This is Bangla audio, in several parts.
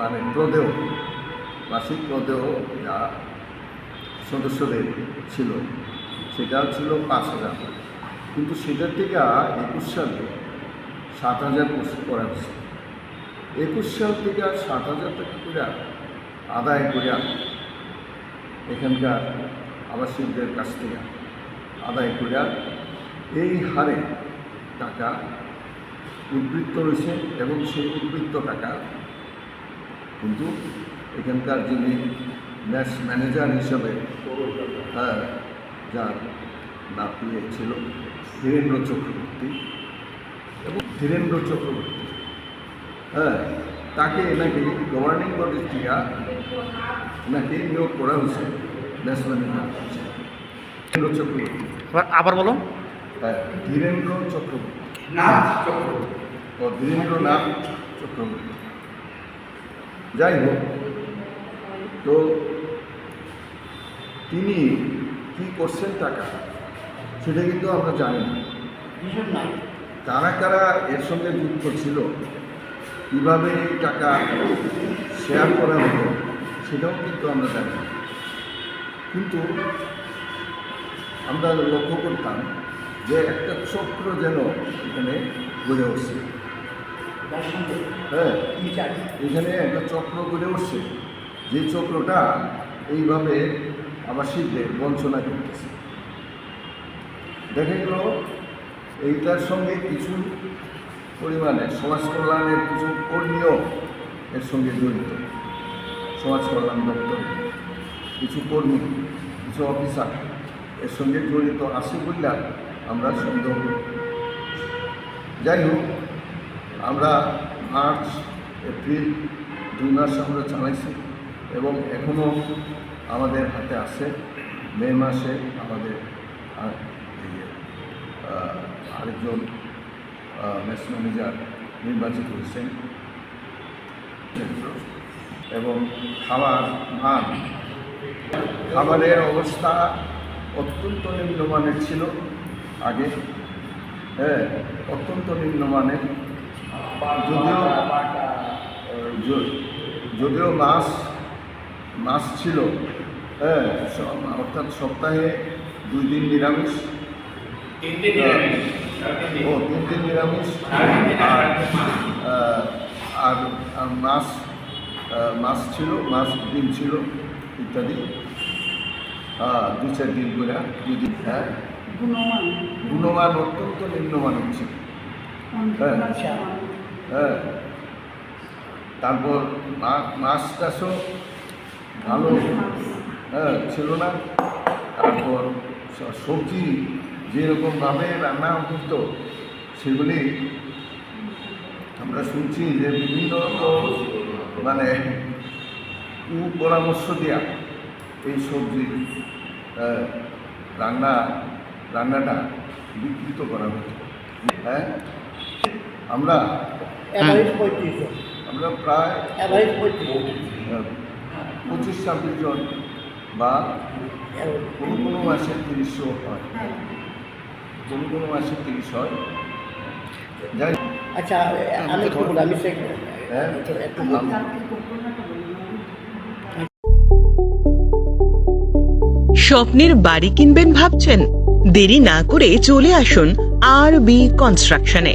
মানে প্রদেয় মাসিক প্রদেয় যা সদস্যদের ছিল, সেটা ছিল পাঁচ হাজার। কিন্তু সেটার থেকে একুশ সালে, সাত হাজার করা হয়েছে। একুশ সাল থেকে সাত হাজার টাকা করে আদায় করে এখানকার আবাসিকদের কাছ থেকে আদায় করে এই হারে টাকা উদ্বৃত্ত রয়েছে এবং সেই উদ্বৃত্ত টাকা কিন্তু এখানকার যিনি ম্যাচ ম্যানেজার হিসাবে হ্যাঁ যার নাম ছিল ধীরেন্দ্র চক্রবর্তী। এবং ধীরেন্দ্র চক্রবর্তী হ্যাঁ তাকে নাকি গভর্নিং বডির থেকে নাকি নিয়োগ করা হয়েছে ম্যাচ ম্যানেজার ধীরেন্দ্র চক্রবর্তী। আবার বলো। হ্যাঁ ধীরেন্দ্র চক্রবর্তী। নাথ চক্রবর্তী। ও ধীরেন্দ্রনাথ চক্রবর্তী। যাই হোক তো তিনি কি করছেন টাকা সেটা কিন্তু আমরা জানি না। কারা কারা এর সঙ্গে যুক্ত ছিল? কীভাবে এই টাকা শেয়ার করা হতো সেটাও কিন্তু আমরা জানি কিন্তু আমরা লক্ষ্য করতাম যে একটা চক্র যেন এখানে গড়ে উঠছে। হ্যাঁ। এখানে একটা চক্র করে উঠছে। যে চক্রটা এইভাবে আবাসিকদের বঞ্চনা করতেছে। দেখা গেল এইটার সঙ্গে কিছু পরিমাণে সমাজ কল্যাণের কিছু কর্মীও এর সঙ্গে জড়িত। সমাজ কল্যাণ দপ্তরে কিছু কর্মী কিছু অফিসার এর সঙ্গে জড়িত আছে বললে আমরা সন্দেহ যাই হোক আমরা মার্চ, এপ্রিল দুই মাস আমরা চালাইছি এবং এখনও আমাদের হাতে আছে। মে মাসে আমাদের আর আরেকজন ম্যাচ ম্যানেজার নির্বাচিত হয়েছেন। এবং খাবার, মান, খাবারের অবস্থা অত্যন্ত নিম্নমানের ছিল আগে। হ্যাঁ অত্যন্ত নিম্নমানের। যদিও যদিও মাছ মাছ ছিল হ্যাঁ অর্থাৎ সপ্তাহে দুই দিন নিরামিষ। তিন দিন নিরামিষ। আর ও তিন দিন নিরামিষ। আর দিন আর মাছ। মাছ ছিল মাছ ডিম ছিল ইত্যাদি। দু চার দিন করে দুই দিন হ্যাঁ। গুণমান। গুণমান অত্যন্ত নিম্নমানের ছিল। হ্যাঁ। তারপর মাছ চাষও ভালো। হ্যাঁ ছিল না। তারপর সবজি যেরকমভাবে রান্না করতো সেগুলি আমরা শুনছি যে বিভিন্ন মানে পরামর্শ দেওয়া এই সবজি রান্না, রান্নাটা বিকৃত করা হতো। হ্যাঁ? আমরা আমরা প্রায় পঁচিশ ছাব্বিশ জন বা কোনো কোনো মাসে তিরিশও হয়। কোনো কোনো মাসে তিরিশ হয়। যাই আচ্ছা আমি আমি হ্যাঁ। আম- স্বপ্নের বাড়ি কিনবেন ভাবছেন? দেরি না করে চলে আসুন আর বি কনস্ট্রাকশনে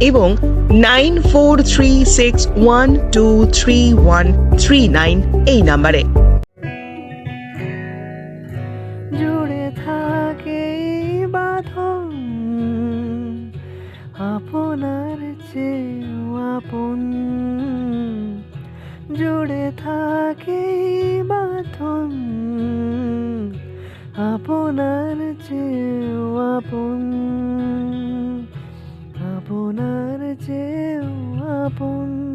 এবং nine four six one two one nine এই নাম্বারে। জুড়ে থাকে আপনার আপন। জুড়ে থাকে বাঁধন, আপনার চেয়েও আপন। চেয়েও আপন